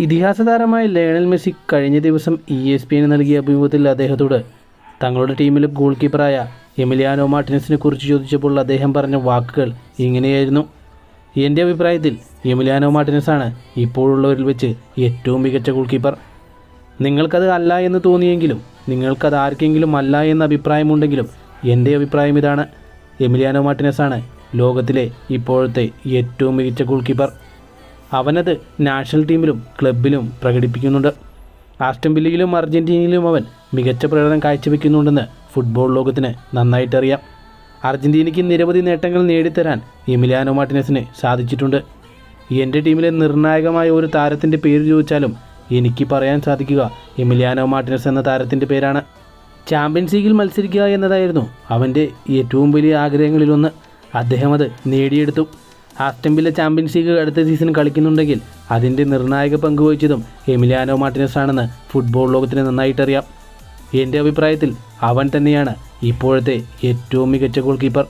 ഇതിഹാസ താരമായ Lionel Messi കഴിഞ്ഞ ദിവസം ഇ എസ് പി നൽകിയ അഭിമുഖത്തിൽ അദ്ദേഹത്തോട് തങ്ങളുടെ ടീമിലെ ഗോൾ കീപ്പറായ എമിലിയാനോ മാർട്ടിനസിനെ കുറിച്ച് ചോദിച്ചപ്പോൾ അദ്ദേഹം പറഞ്ഞ വാക്കുകൾ ഇങ്ങനെയായിരുന്നു. എന്റെ അഭിപ്രായത്തിൽ എമിലിയാനോ മാർട്ടിനസാണ് ഇപ്പോഴുള്ളവരിൽ വെച്ച് ഏറ്റവും മികച്ച ഗോൾ കീപ്പർ നിങ്ങൾക്കത് അല്ല എന്ന് തോന്നിയെങ്കിലും നിങ്ങൾക്കത് ആർക്കെങ്കിലും അല്ല എന്ന അഭിപ്രായമുണ്ടെങ്കിലും എന്റെ അഭിപ്രായം ഇതാണ്. എമിലിയാനോ മാർട്ടിനസാണ് ലോകത്തിലെ ഇപ്പോഴത്തെ ഏറ്റവും മികച്ച ഗോൾ കീപ്പർ അവനത് നാഷണൽ ടീമിലും ക്ലബിലും പ്രകടിപ്പിക്കുന്നുണ്ട്. ആസ്റ്റം വില്ലയിലും അർജന്റീനയിലും അവൻ മികച്ച പ്രകടനം കാഴ്ചവെക്കുന്നുണ്ടെന്ന് ഫുട്ബോൾ ലോകത്തിന് നന്നായിട്ടറിയാം. അർജന്റീനയ്ക്ക് നിരവധി നേട്ടങ്ങൾ നേടിത്തരാൻ എമിലിയാനോ മാർട്ടിനസിന് സാധിച്ചിട്ടുണ്ട്. എന്റെ ടീമിലെ നിർണായകമായ ഒരു താരത്തിന്റെ പേര് ചോദിച്ചാലും എനിക്ക് പറയാൻ സാധിക്കുക എമിലിയാനോ മാർട്ടിനസ് എന്ന താരത്തിന്റെ പേരാണ്. ചാമ്പ്യൻസ് ലീഗിൽ മത്സരിക്കുക എന്നതായിരുന്നു അവന്റെ ഏറ്റവും വലിയ ആഗ്രഹങ്ങളിലൊന്ന്. അദ്ദേഹം അത് നേടിയെടുത്തു. ആസ്റ്റൻ വില്ല ചാമ്പ്യൻസ് ലീഗ് അടുത്ത സീസൺ കളിക്കുന്നുണ്ടെങ്കിൽ അതിന്റെ നിർണായക പങ്ക് വഹിച്ചതും എമിലിയാനോ മാർട്ടിനസ് ആണെന്ന് ഫുട്ബോൾ ലോകത്തിന് നന്നായിട്ടറിയാം. എന്റെ അഭിപ്രായത്തിൽ അവൻ തന്നെയാണ് ഇപ്പോഴത്തെ ഏറ്റവും മികച്ച ഗോൾ കീപ്പർ